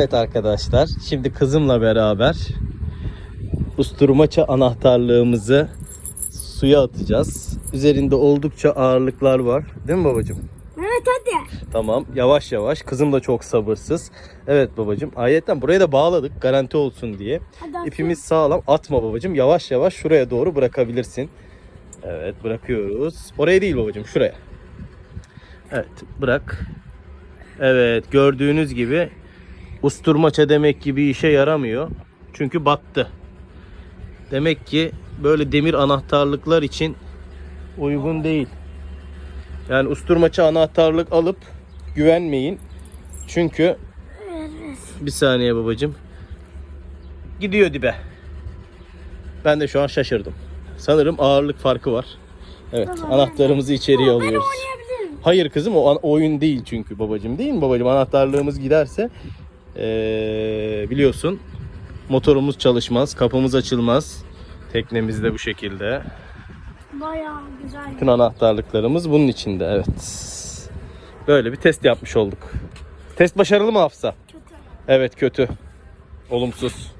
Evet arkadaşlar şimdi kızımla beraber usturmaça anahtarlığımızı suya atacağız. Üzerinde oldukça ağırlıklar var. Değil mi babacığım? Evet hadi. Tamam yavaş yavaş. Kızım da çok sabırsız. Evet babacığım. Ayetten buraya da bağladık garanti olsun diye. Hadi. İpimiz sağlam. Atma babacığım. Yavaş yavaş şuraya doğru bırakabilirsin. Evet bırakıyoruz. Oraya değil babacığım şuraya. Evet bırak. Evet gördüğünüz gibi usturmaça demek ki bir işe yaramıyor. Çünkü battı. Demek ki böyle demir anahtarlıklar için uygun değil. Yani usturmaça anahtarlık alıp güvenmeyin. Çünkü bir saniye babacığım. Gidiyor dibe. Ben de şu an şaşırdım. Sanırım ağırlık farkı var. Evet, Baba, anahtarımızı içeriye alıyoruz. Hayır kızım o an- oyun değil çünkü babacığım değil mi babacığım? Anahtarlığımız giderse ee, biliyorsun motorumuz çalışmaz, kapımız açılmaz. Teknemizde bu şekilde. Bayağı güzel. Bütün anahtarlıklarımız bunun içinde evet. Böyle bir test yapmış olduk. Test başarılı mı Hafsa? Kötü. Evet kötü. Olumsuz.